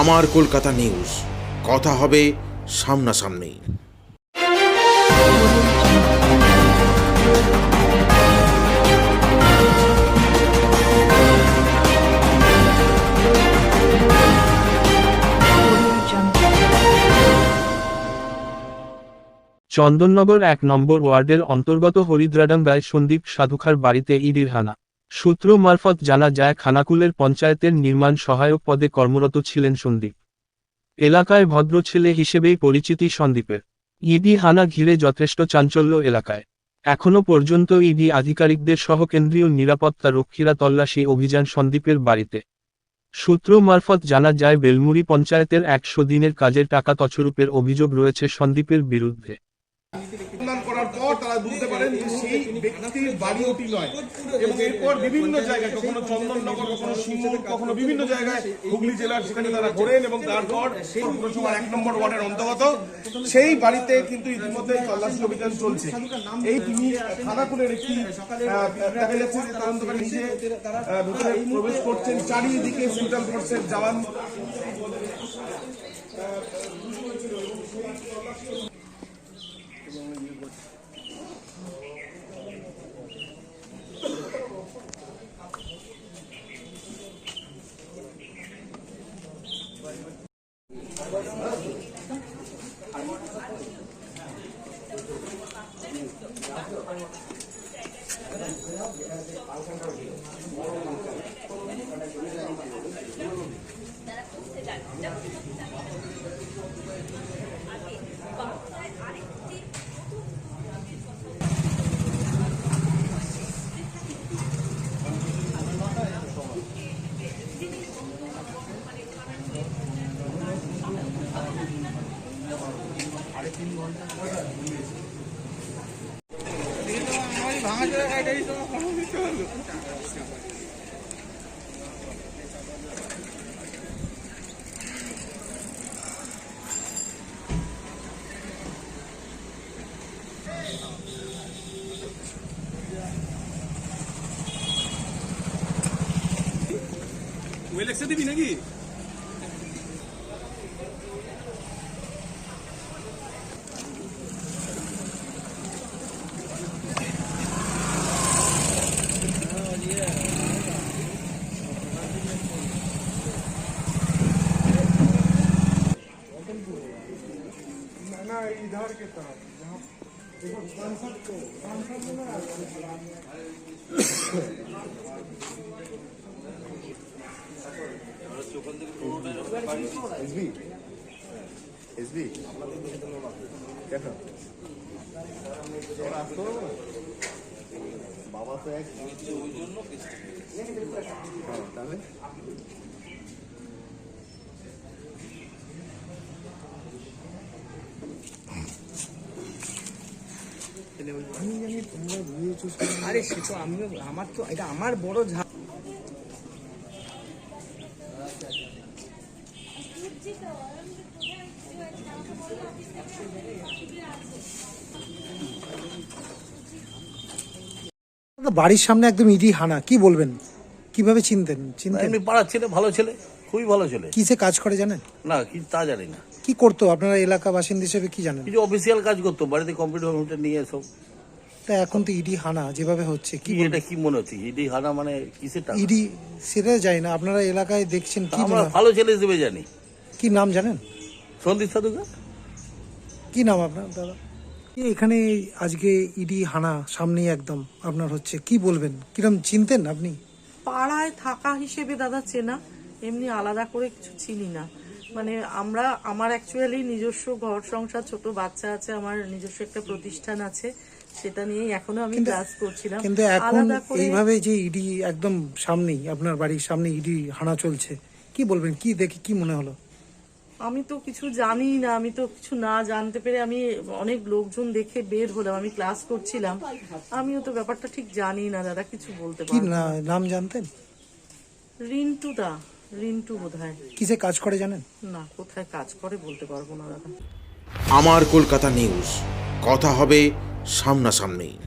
আমার কলকাতা নিউজ। কথা হবে সামনাসামনি। চন্দননগর এক নম্বর ওয়ার্ডের অন্তর্গত হরিদ্রাডাঙ্গায় সন্দীপ সাধুখার বাড়িতে ইডির হানা। সূত্র মারফত জানা যায়, খানাকুলের পঞ্চায়েতের নির্মাণ সহায়ক পদে কর্মরত ছিলেন সন্দীপ। এলাকায় ভদ্র ছেলে হিসেবেই পরিচিতি সন্দীপের। ইডি হানা ঘিরে যথেষ্ট চাঞ্চল্য এলাকায়। এখনও পর্যন্ত ইডি আধিকারিকদের সহ কেন্দ্রীয় নিরাপত্তা রক্ষীরা তল্লাশি অভিযান সন্দীপের বাড়িতে। সূত্র মারফত জানা যায়, বেলমুড়ি পঞ্চায়েতের একশো দিনের কাজের টাকা তছরূপের অভিযোগ রয়েছে সন্দীপের বিরুদ্ধে অনুসন্ধান করার পর তারা বুঝতে পারেন যে সেই ব্যক্তির বাড়ি ওটি নয়। এবং এরপর বিভিন্ন জায়গায়, কখনো চন্দননগর, কখনো সিঙ্গুর, কখনো বিভিন্ন জায়গায় হুগলি জেলার সেখানে তারা ঘোরেন এবং তারপর পৌরসভার এক নম্বর ওয়ার্ডের অন্তর্গত। সেই বাড়িতে কিন্তু ইতিমধ্যে তল্লাশি অভিযান চলছে। এই তিনি খানাকুলের একটি দেখা তদন্তকারী নিজে ভেতরে প্রবেশ করছেন। চারিদিকে সেন্ট্রাল ফোর্সের জওয়ান ওয়েলেক্সে দিবি নাকি? এসবি? এসবি কেন বাবা তো এক হ্যাঁ, তাহলে আরে সে তো আমিও আমার তো এটা আমার বড় ঝা বাড়ির সামনে একদম ইডি হানা কি বলবেন? কীভাবে চিনতেন? চিনতেন? পাড়ার ছেলে ভালো ছেলে। খুবই ভালো ছেলে। কিসে কাজ করে জানেন? না কি তা জানি না। কি করতো আপনারা এলাকা বাসিন্দা হিসেবে কি জানেন? কিছু অফিসিয়াল কাজ করতো বাড়িতে কম্পিউটার কম্পিউটার নিয়ে সব। তা এখন তো ইডি হানা যেভাবে হচ্ছে কি কি এটা কি মনে হচ্ছে? ইডি হানা মানে কিসের টাকা? ইডি সেটা যায় না আপনারা এলাকায় দেখছেন কি আমরা ভালো ছেলে হিসেবে জানি। কি নাম জানেন? সন্দীপ সাধুকা কি নাম আপনার দাদা? এখানে আজকে ইডি হানা সামনেই একদম আপনার হচ্ছে কি বলবেন? কিরম চিনতেন আপনি? পাড়ায় থাকা হিসেবে দাদা চেনা। এমনি আলাদা করে কিছু চিনি না। মানে আমরা আমার অ্যাকচুয়ালি নিজস্ব ঘর সংসার ছোট বাচ্চা আছে আমার নিজস্ব একটা প্রতিষ্ঠান আছে সেটা নিয়েই এখনও আমি ক্লাস করছিলাম। কিন্তু এখন আলাদা করে এইভাবে যে ইডি একদম সামনেই আপনার বাড়ির সামনে ইডি হানা চলছে কি বলবেন কি দেখে কি মনে হলো? আমি তো কিছু জানি না আমি তো কিছু না জানতে পেরে আমি অনেক লোকজন দেখে বের হলাম আমি ক্লাস করছিলাম। আমিও তো ব্যাপারটা ঠিক জানি না দাদা কিছু বলতে পারি। না- নাম জানতেন? রিন্টু দা রিন্টু বোধহয়। কিসে কাজ করে জানেন? না কোথায় কাজ করে বলতে পারব না দাদা। আমার কলকাতা নিউজ কথা হবে সামনাসামনি।